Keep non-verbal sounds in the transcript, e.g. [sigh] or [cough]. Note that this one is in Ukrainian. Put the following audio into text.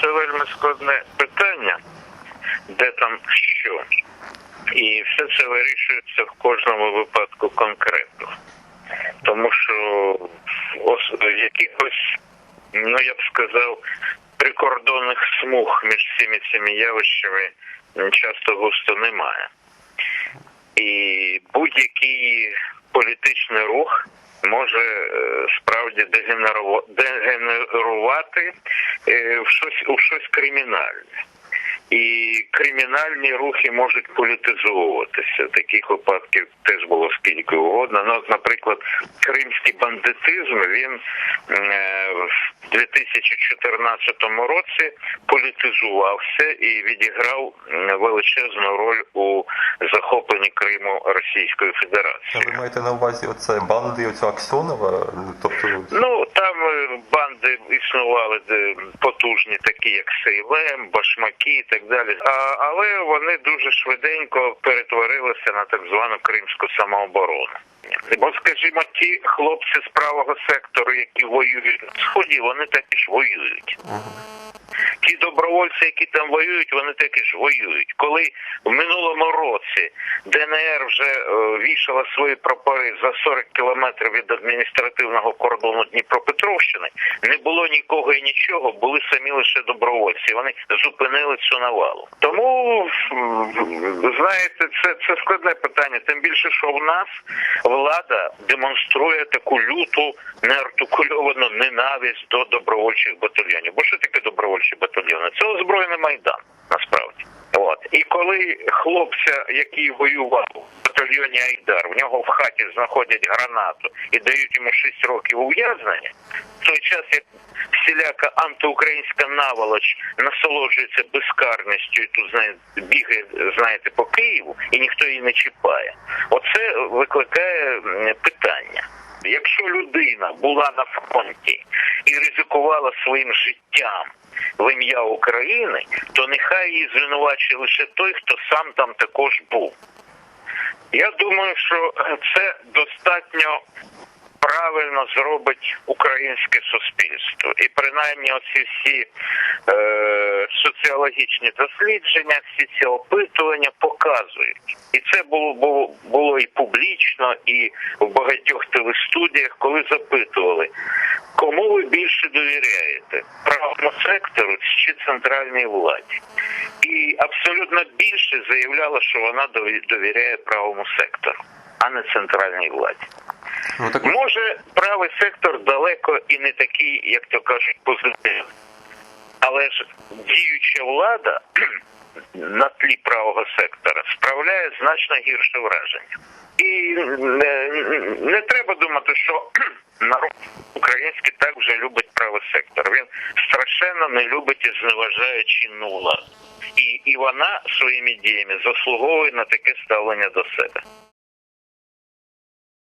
це вельми складне питання, де там що. І все це вирішується в кожному випадку конкретно. Тому що ос- якихось, ну я б сказав, прикордонних смуг між всіми цими явищами часто густо немає. І будь-який політичний рух може е, справді дегенерува- дегенерувати в щось у щось кримінальне. І кримінальні рухи можуть політизовуватися. Таких випадків теж було скільки угодно. Ну, наприклад, кримський бандитизм він е, 2014 році політизувався і відіграв величезну роль у захопленні Криму Російською А Федерацією. ви маєте на увазі оце банди оцього Аксьонова? Тобто Ну там е, банди існували потужні, такі як Сейлем, Башмаки і так далі. А, але вони дуже швиденько перетворилися на так звану кримську самооборону. Бо, скажімо, ті хлопці з правого сектору, які воюють на сході, вони також воюють. Ті добровольці, які там воюють, вони таки ж воюють. Коли в минулому році ДНР вже е, вішала свої прапори за 40 кілометрів від адміністративного кордону Дніпропетровщини, не було нікого і нічого, були самі лише добровольці. Вони зупинили цю навалу. Тому знаєте, це, це складне питання. Тим більше, що в нас влада демонструє таку люту неартикульовану ненависть до добровольчих батальйонів. Бо що таке добровольчі батальйони? Це озброєний майдан, насправді. От і коли хлопця, який воював в батальйоні Айдар, в нього в хаті знаходять гранату і дають йому 6 років ув'язнення, в той час як всіляка антиукраїнська наволоч насолоджується безкарністю і тут знаєте, бігає, знаєте, по Києву, і ніхто її не чіпає. Оце викликає питання. Якщо людина була на фронті і ризикувала своїм життям в ім'я України, то нехай її звинувачує лише той, хто сам там також був. Я думаю, що це достатньо правильно зробить українське суспільство. І принаймні оці всі е, соціологічні дослідження, всі ці опитування показують. І це було, було, було і публічно, і в багатьох телестудіях, коли запитували, кому ви більше довіряєте? Правому сектору чи центральній владі? І абсолютно більше заявляла, що вона довіряє правому сектору, а не центральній владі. ну так Може, правий сектор далеко і не такий, як то кажуть, позитивний. Але ж діюча влада [clears throat] на тлі правого сектора справляє значно гірше враження. І не, не треба думати, що [clears throat] народ український так вже любить правий сектор. Він страшенно не любить і зневажає чинну владу. І, і вона своїми діями заслуговує на таке ставлення до себе.